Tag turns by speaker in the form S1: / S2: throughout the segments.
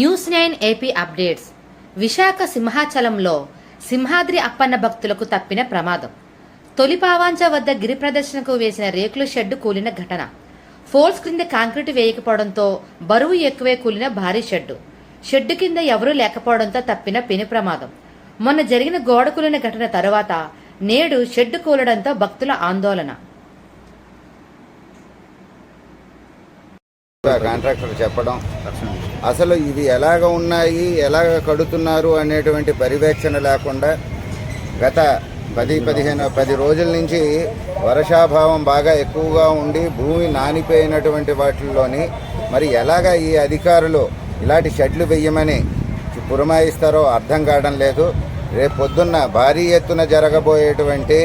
S1: News nine AP updates. Visakha సింహాచలంలో Simhadri Appanna భక్తులకు తప్పిన ప్రమాదం. తొలి పావాంచ వద్ద గిరి ప్రదర్శనకు వేసిన రేకుల షెడ్డు కూలిన ఘటన. ఫోల్స్ క్రింద కాంక్రీట్ వేయకపోవడంతో బరువు ఎక్కువే కూలిన భారీ షెడ్డు. షెడ్డు కింద ఎవరూ లేకపోవడంతో తప్పిన పెను ప్రమాదం. మొన్న జరిగిన గోడ కూలిన ఘటన తరువాత నేడు షెడ్డు కూలడంతో భక్తుల ఆందోళన.
S2: కాంట్రాక్టర్ చెప్పడం. అసలు ఇవి ఎలాగ ఉన్నాయి ఎలాగ కడుతున్నారు అనేటువంటి పర్యవేక్షణ లేకుండా గత పది పదిహేను పది రోజుల నుంచి వర్షాభావం బాగా ఎక్కువగా ఉండి భూమి నానిపోయినటువంటి వాటిల్లోని మరి ఎలాగ ఈ అధికారులు ఇలాంటి షెడ్లు వెయ్యమని పురమాయిస్తారో అర్థం కావడం లేదు. రేపు పొద్దున్న భారీ ఎత్తున జరగబోయేటువంటి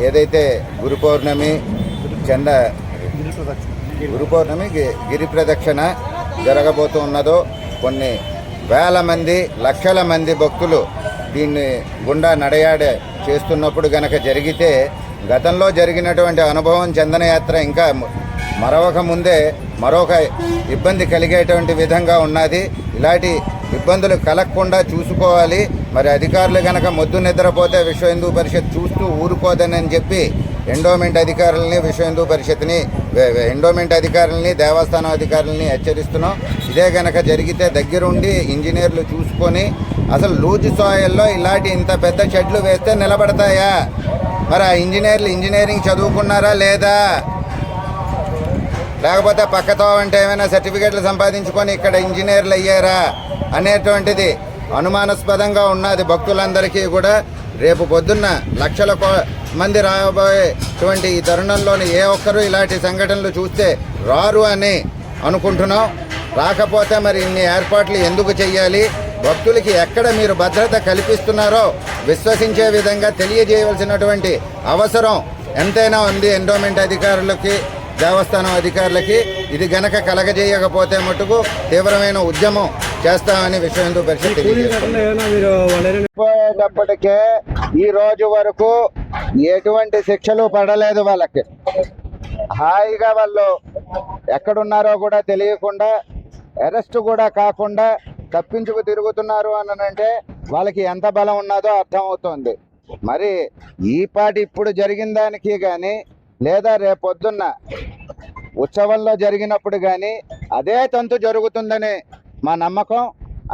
S2: ఏదైతే గురు పౌర్ణమి చంద గురు పౌర్ణమి గిరి ప్రదక్షిణ జరగబోతున్నదో కొన్ని వేల మంది లక్షల మంది భక్తులు దీన్ని గుండా నడయాడే చేస్తున్నప్పుడు గనక జరిగితే గతంలో జరిగినటువంటి అనుభవం చందనయాత్ర ఇంకా మరొక ముందే మరొక ఇబ్బంది కలిగేటువంటి విధంగా ఉన్నది. ఇలాంటి ఇబ్బందులు కలగకుండా చూసుకోవాలి. మరి అధికారులు కనుక మొద్దు నిద్రపోతే విశ్వ హిందూ పరిషత్ చూస్తూ ఊరుకోదని చెప్పి ఎండోమెంట్ అధికారులని విశ్వ హిందూ పరిషత్ని ఎండోమెంట్ అధికారులని దేవస్థానం అధికారులని హెచ్చరిస్తున్నాం. ఇదే కనుక జరిగితే దగ్గరుండి ఇంజనీర్లు చూసుకొని అసలు లూజ్ సాయిల్లో ఇలాంటి ఇంత పెద్ద షెడ్లు వేస్తే నిలబడతాయా? మరి ఆ ఇంజనీర్లు ఇంజనీరింగ్ చదువుకున్నారా లేదా? లేకపోతే పక్కతో అంటే ఏమైనా సర్టిఫికెట్లు సంపాదించుకొని ఇక్కడ ఇంజనీర్లు అయ్యారా? అనేటువంటిది అనుమానాస్పదంగా ఉన్నది భక్తులందరికీ కూడా రేపు పొద్దున్న లక్షల కో- మంది రాబోయేటువంటి ఈ తరుణంలోని ఏ ఒక్కరూ ఇలాంటి సంఘటనలు చూస్తే రారు అని అనుకుంటున్నాం. రాకపోతే మరి ఇన్ని ఏర్పాట్లు ఎందుకు చెయ్యాలి? భక్తులకి ఎక్కడ మీరు భద్రత కల్పిస్తున్నారో విశ్వసించే విధంగా తెలియజేయవలసినటువంటి అవసరం ఎంతైనా ఉంది ఎండోమెంట్ అధికారులకి దేవస్థానం అధికారులకి. ఇది గనక కలగజేయకపోతే మటుకు తీవ్రమైన ఉద్యమం చేస్తామని విశ్వ హిందూ పరిషత్ తెలియజేస్తుంది ఈ రోజు వరకు ఎటువంటి శిక్షలు పడలేదు వాళ్ళకి. హాయిగా వాళ్ళు ఎక్కడున్నారో కూడా తెలియకుండా అరెస్ట్ కూడా కాకుండా తప్పించుకు తిరుగుతున్నారు అని అంటే వాళ్ళకి ఎంత బలం ఉన్నదో అర్థమవుతుంది. మరి ఈ పాటి ఇప్పుడు జరిగిన దానికి కానీ లేదా రేపొద్దున్న ఉత్సవంలో జరిగినప్పుడు కానీ అదే తంతు జరుగుతుందని మా నమ్మకం.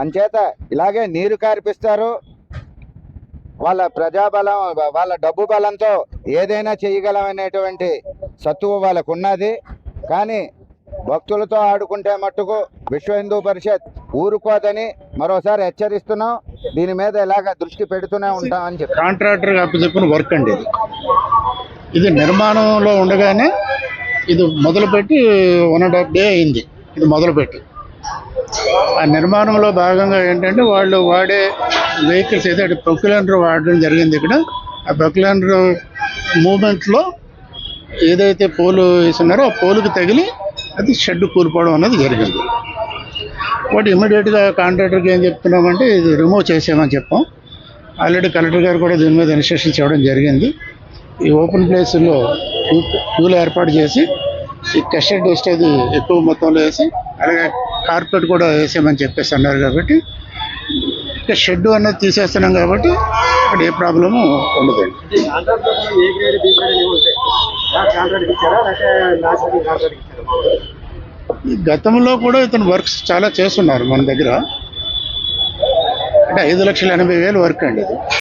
S2: అంచేత ఇలాగే నీరు కార్పిస్తారు. వాళ్ళ ప్రజాబలం వాళ్ళ డబ్బు బలంతో ఏదైనా చేయగలమనేటువంటి సత్తువ వాళ్ళకు ఉన్నది కానీ భక్తులతో ఆడుకుంటే మట్టుకు విశ్వ హిందూ పరిషత్ ఊరుకోదని మరోసారి హెచ్చరిస్తున్నాం. దీని మీద ఇలాగ దృష్టి పెడుతూనే అని చెప్పి.
S3: కాంట్రాక్టర్ అప్పచెప్పిన వర్క్ అండి ఇది. ఇది నిర్మాణంలో ఉండగానే ఇది మొదలుపెట్టి వన్ అండ్ హాఫ్ డే అయింది. ఇది మొదలుపెట్టి. ఆ నిర్మాణంలో భాగంగా ఏంటంటే వాళ్ళు వాడే వెహికల్స్ ఏదైతే ప్రొక్యులెండర్ వాడడం జరిగింది ఇక్కడ. ఆ ప్రొక్యులెండర్ మూమెంట్లో ఏదైతే పోలు వేస్తున్నారో ఆ పోలుకి తగిలి అది షెడ్ కూలిపోవడం అనేది జరిగింది. వాటి ఇమ్మీడియట్గా కాంట్రాక్టర్కి ఏం చెప్తున్నామంటే ఇది రిమూవ్ చేసామని చెప్పాం. ఆల్రెడీ కలెక్టర్ గారు కూడా దీని మీద ఇన్స్ట్రక్షన్స్ ఇవ్వడం జరిగింది. ఈ ఓపెన్ ప్లేస్లో క్యూలు ఏర్పాటు చేసి ఈ కస్టడ్ డస్ట్ అది ఎక్కువ మొత్తంలో వేసి అలాగే కార్పెట్ కూడా వేసామని చెప్పేసి అన్నారు కాబట్టి ఇక షెడ్ అన్నది తీసేస్తున్నాం కాబట్టి అక్కడ ఏ ప్రాబ్లము ఉండదండి
S4: మామూలుగా?
S3: ఈ గతంలో కూడా ఇతను వర్క్స్ చాలా చేస్తున్నారు మన దగ్గర. అంటే ఐదు లక్షల ఎనభై వేలు వర్క్ అండి ఇది.